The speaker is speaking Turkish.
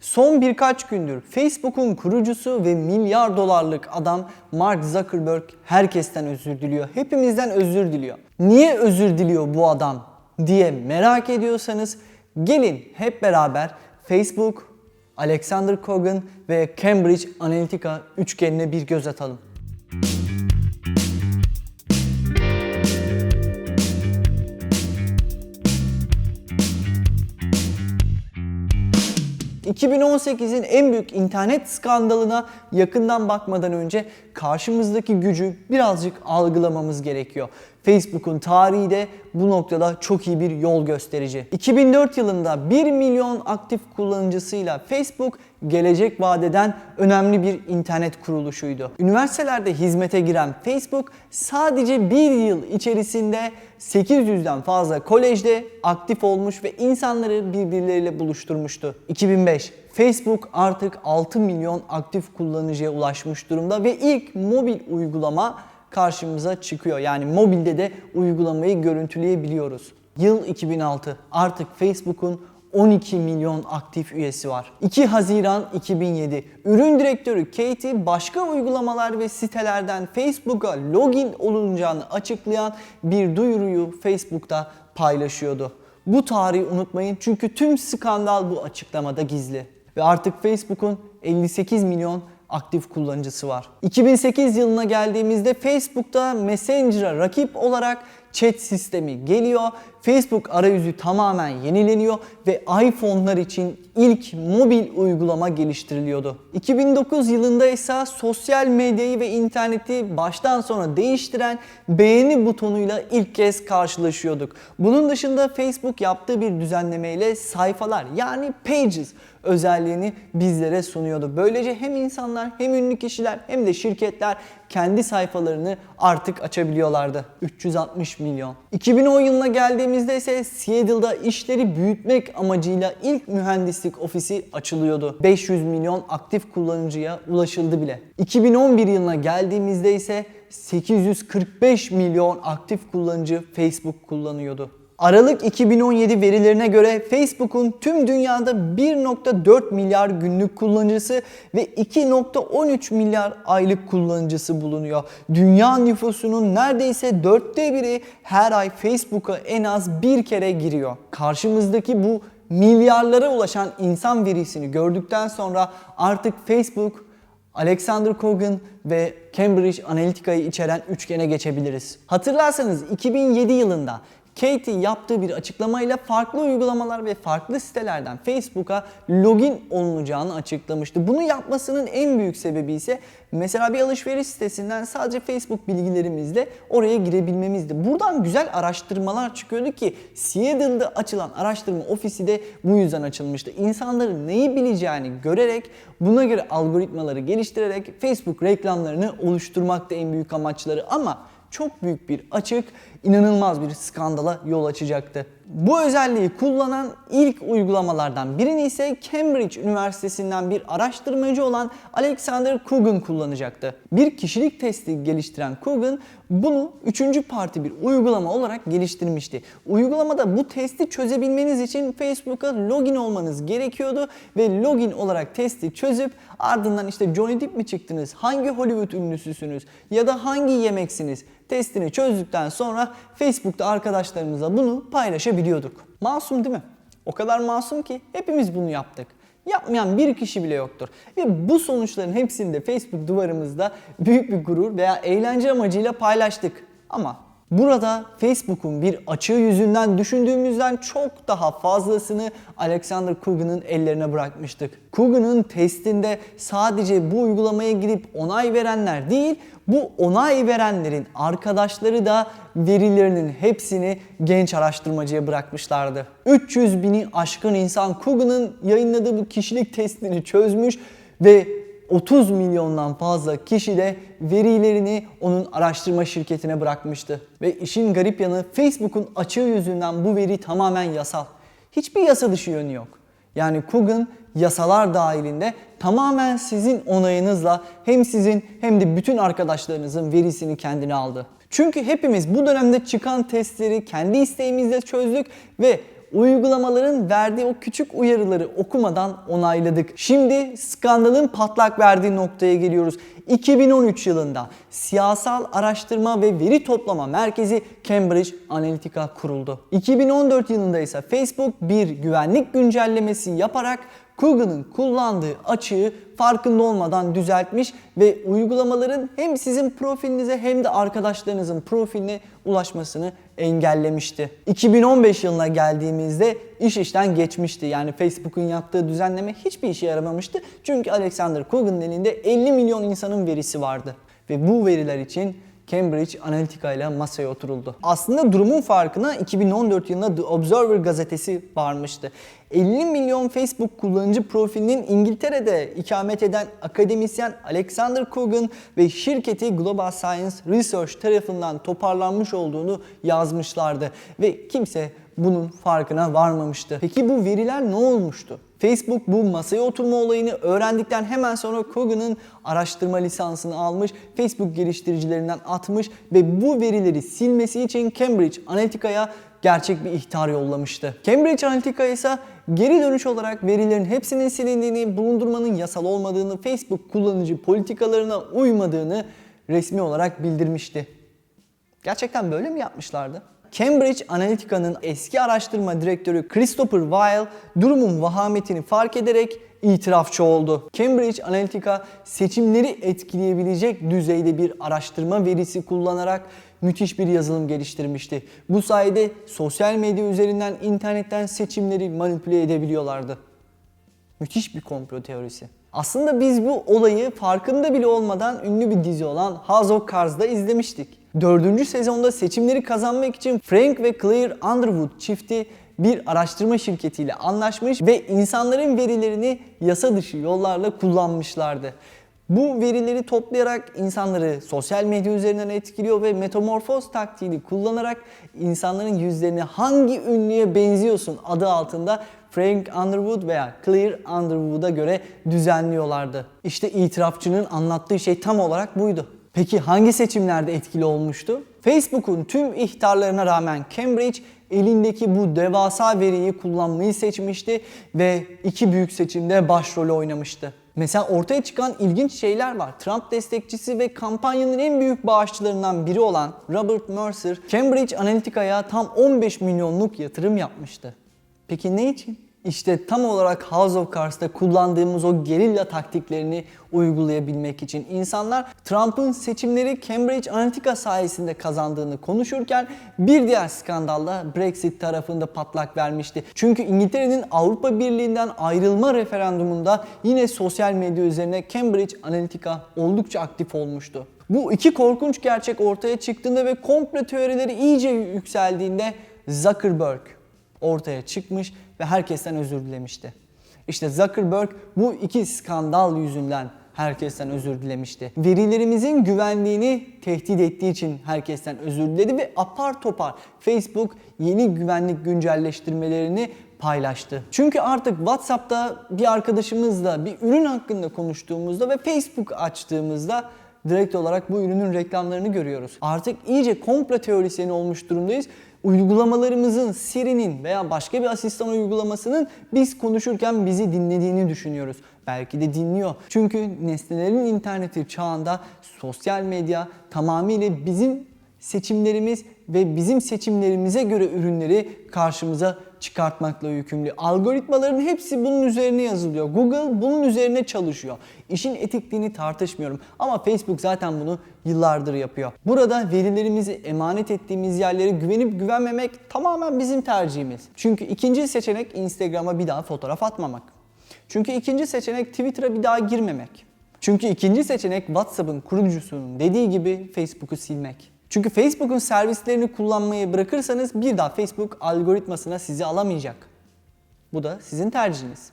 Son birkaç gündür Facebook'un kurucusu ve milyar dolarlık adam Mark Zuckerberg herkesten özür diliyor. Hepimizden özür diliyor. Niye özür diliyor bu adam diye merak ediyorsanız gelin hep beraber Facebook, Alexander Kogan ve Cambridge Analytica üçgenine bir göz atalım. 2018'in en büyük internet skandalına yakından bakmadan önce karşımızdaki gücü birazcık algılamamız gerekiyor. Facebook'un tarihi de bu noktada çok iyi bir yol gösterici. 2004 yılında 1 milyon aktif kullanıcısıyla Facebook gelecek vadeden önemli bir internet kuruluşuydu. Üniversitelerde hizmete giren Facebook sadece bir yıl içerisinde 800'den fazla kolejde aktif olmuş ve insanları birbirleriyle buluşturmuştu. 2005 Facebook artık 6 milyon aktif kullanıcıya ulaşmış durumda ve ilk mobil uygulama karşımıza çıkıyor. Yani mobilde de uygulamayı görüntüleyebiliyoruz. Yıl 2006. Artık Facebook'un 12 milyon aktif üyesi var. 2 Haziran 2007. Ürün direktörü Katie başka uygulamalar ve sitelerden Facebook'a login olunacağını açıklayan bir duyuruyu Facebook'ta paylaşıyordu. Bu tarihi unutmayın çünkü tüm skandal bu açıklamada gizli. Ve artık Facebook'un 58 milyon aktif kullanıcısı var. 2008 yılına geldiğimizde Facebook'ta Messenger'a rakip olarak chat sistemi geliyor. Facebook arayüzü tamamen yenileniyor ve iPhone'lar için ilk mobil uygulama geliştiriliyordu. 2009 yılında ise sosyal medyayı ve interneti baştan sona değiştiren beğeni butonuyla ilk kez karşılaşıyorduk. Bunun dışında Facebook yaptığı bir düzenlemeyle sayfalar yani pages özelliğini bizlere sunuyordu. Böylece hem insanlar hem ünlü kişiler hem de şirketler kendi sayfalarını artık açabiliyorlardı. 360 milyon. 2010 yılına geldiğimizde ise Seattle'da işleri büyütmek amacıyla ilk mühendislik ofisi açılıyordu. 500 milyon aktif kullanıcıya ulaşıldı bile. 2011 yılına geldiğimizde ise 845 milyon aktif kullanıcı Facebook kullanıyordu. Aralık 2017 verilerine göre Facebook'un tüm dünyada 1.4 milyar günlük kullanıcısı ve 2.13 milyar aylık kullanıcısı bulunuyor. Dünya nüfusunun neredeyse dörtte biri her ay Facebook'a en az bir kere giriyor. Karşımızdaki bu milyarlara ulaşan insan verisini gördükten sonra artık Facebook Alexander Kogan ve Cambridge Analytica'yı içeren üçgene geçebiliriz. Hatırlarsanız 2007 yılında Katie yaptığı bir açıklamayla farklı uygulamalar ve farklı sitelerden Facebook'a login olunacağını açıklamıştı. Bunu yapmasının en büyük sebebi ise mesela bir alışveriş sitesinden sadece Facebook bilgilerimizle oraya girebilmemizdi. Buradan güzel araştırmalar çıkıyordu ki Seattle'da açılan araştırma ofisi de bu yüzden açılmıştı. İnsanların neyi bileceğini görerek buna göre algoritmaları geliştirerek Facebook reklamlarını oluşturmak da en büyük amaçları ama çok büyük bir açık, inanılmaz bir skandala yol açacaktı. Bu özelliği kullanan ilk uygulamalardan birini ise Cambridge Üniversitesi'nden bir araştırmacı olan Alexander Coogan kullanacaktı. Bir kişilik testi geliştiren Coogan bunu üçüncü parti bir uygulama olarak geliştirmişti. Uygulamada bu testi çözebilmeniz için Facebook'a login olmanız gerekiyordu ve login olarak testi çözüp ardından işte Johnny Depp mi çıktınız, hangi Hollywood ünlüsüsünüz ya da hangi yemeksiniz testini çözdükten sonra Facebook'ta arkadaşlarımıza bunu paylaşabiliyorduk. Masum değil mi? O kadar masum ki hepimiz bunu yaptık. Yapmayan bir kişi bile yoktur. Ve bu sonuçların hepsini de Facebook duvarımızda büyük bir gurur veya eğlence amacıyla paylaştık. Ama Burada Facebook'un bir açığı yüzünden düşündüğümüzden çok daha fazlasını Alexander Coogan'ın ellerine bırakmıştık. Coogan'ın testinde sadece bu uygulamaya girip onay verenler değil, bu onay verenlerin arkadaşları da verilerinin hepsini genç araştırmacıya bırakmışlardı. 300 bini aşkın insan Coogan'ın yayınladığı bu kişilik testini çözmüş ve 30 milyondan fazla kişi de verilerini onun araştırma şirketine bırakmıştı. Ve işin garip yanı Facebook'un açığı yüzünden bu veri tamamen yasal. Hiçbir yasa dışı yönü yok. Yani Coogan yasalar dahilinde tamamen sizin onayınızla hem sizin hem de bütün arkadaşlarınızın verisini kendine aldı. Çünkü hepimiz bu dönemde çıkan testleri kendi isteğimizle çözdük ve uygulamaların verdiği o küçük uyarıları okumadan onayladık. Şimdi skandalın patlak verdiği noktaya geliyoruz. 2013 yılında Siyasal Araştırma ve Veri Toplama Merkezi Cambridge Analytica kuruldu. 2014 yılında ise Facebook bir güvenlik güncellemesi yaparak Google'ın kullandığı açığı farkında olmadan düzeltmiş ve uygulamaların hem sizin profilinize hem de arkadaşlarınızın profiline ulaşmasını engellemişti. 2015 yılına geldiğimizde iş işten geçmişti. Yani Facebook'un yaptığı düzenleme hiçbir işe yaramamıştı. Çünkü Alexander Kogan'ın elinde 50 milyon insanın verisi vardı. Ve bu veriler için Cambridge Analytica ile masaya oturuldu. Aslında durumun farkına 2014 yılında The Observer gazetesi varmıştı. 50 milyon Facebook kullanıcı profilinin İngiltere'de ikamet eden akademisyen Alexander Kogan ve şirketi Global Science Research tarafından toparlanmış olduğunu yazmışlardı ve kimse bunun farkına varmamıştı. Peki bu veriler ne olmuştu? Facebook bu masaya oturma olayını öğrendikten hemen sonra Kogan'ın araştırma lisansını almış, Facebook geliştiricilerinden atmış ve bu verileri silmesi için Cambridge Analytica'ya gerçek bir ihtar yollamıştı. Cambridge Analytica ise geri dönüş olarak verilerin hepsinin silindiğini, bulundurmanın yasal olmadığını, Facebook kullanıcı politikalarına uymadığını resmi olarak bildirmişti. Gerçekten böyle mi yapmışlardı? Cambridge Analytica'nın eski araştırma direktörü Christopher Weil durumun vahametini fark ederek itirafçı oldu. Cambridge Analytica seçimleri etkileyebilecek düzeyde bir araştırma verisi kullanarak müthiş bir yazılım geliştirmişti. Bu sayede sosyal medya üzerinden internetten seçimleri manipüle edebiliyorlardı. Müthiş bir komplo teorisi. Aslında biz bu olayı farkında bile olmadan ünlü bir dizi olan House of Cards'da izlemiştik. Dördüncü sezonda seçimleri kazanmak için Frank ve Claire Underwood çifti bir araştırma şirketiyle anlaşmış ve insanların verilerini yasa dışı yollarla kullanmışlardı. Bu verileri toplayarak insanları sosyal medya üzerinden etkiliyor ve metamorfoz taktiğini kullanarak insanların yüzlerini hangi ünlüye benziyorsun adı altında Frank Underwood veya Claire Underwood'a göre düzenliyorlardı. İşte itirafçının anlattığı şey tam olarak buydu. Peki hangi seçimlerde etkili olmuştu? Facebook'un tüm ihtarlarına rağmen Cambridge elindeki bu devasa veriyi kullanmayı seçmişti ve iki büyük seçimde başrolü oynamıştı. Mesela ortaya çıkan ilginç şeyler var. Trump destekçisi ve kampanyanın en büyük bağışçılarından biri olan Robert Mercer, Cambridge Analytica'ya tam 15 milyonluk yatırım yapmıştı. Peki ne için? İşte tam olarak House of Cards'ta kullandığımız o gerilla taktiklerini uygulayabilmek için insanlar Trump'ın seçimleri Cambridge Analytica sayesinde kazandığını konuşurken bir diğer skandalla Brexit tarafında patlak vermişti. Çünkü İngiltere'nin Avrupa Birliği'nden ayrılma referandumunda yine sosyal medya üzerine Cambridge Analytica oldukça aktif olmuştu. Bu iki korkunç gerçek ortaya çıktığında ve komplo teorileri iyice yükseldiğinde Zuckerberg ortaya çıkmış ve herkesten özür dilemişti. İşte Zuckerberg bu iki skandal yüzünden herkesten özür dilemişti. Verilerimizin güvenliğini tehdit ettiği için herkesten özür diledi ve apar topar Facebook yeni güvenlik güncelleştirmelerini paylaştı. Çünkü artık WhatsApp'ta bir arkadaşımızla bir ürün hakkında konuştuğumuzda ve Facebook açtığımızda direkt olarak bu ürünün reklamlarını görüyoruz. Artık iyice komplo teorisyeni olmuş durumdayız uygulamalarımızın Siri'nin veya başka bir asistan uygulamasının biz konuşurken bizi dinlediğini düşünüyoruz. Belki de dinliyor. Çünkü nesnelerin interneti çağında sosyal medya tamamıyla bizim seçimlerimiz ve bizim seçimlerimize göre ürünleri karşımıza çıkartmakla yükümlü. Algoritmaların hepsi bunun üzerine yazılıyor. Google bunun üzerine çalışıyor. İşin etikliğini tartışmıyorum ama Facebook zaten bunu yıllardır yapıyor. Burada verilerimizi emanet ettiğimiz yerlere güvenip güvenmemek tamamen bizim tercihimiz. Çünkü ikinci seçenek Instagram'a bir daha fotoğraf atmamak. Çünkü ikinci seçenek Twitter'a bir daha girmemek. Çünkü ikinci seçenek WhatsApp'ın kurucusunun dediği gibi Facebook'u silmek. Çünkü Facebook'un servislerini kullanmayı bırakırsanız bir daha Facebook algoritmasına sizi alamayacak. Bu da sizin tercihiniz.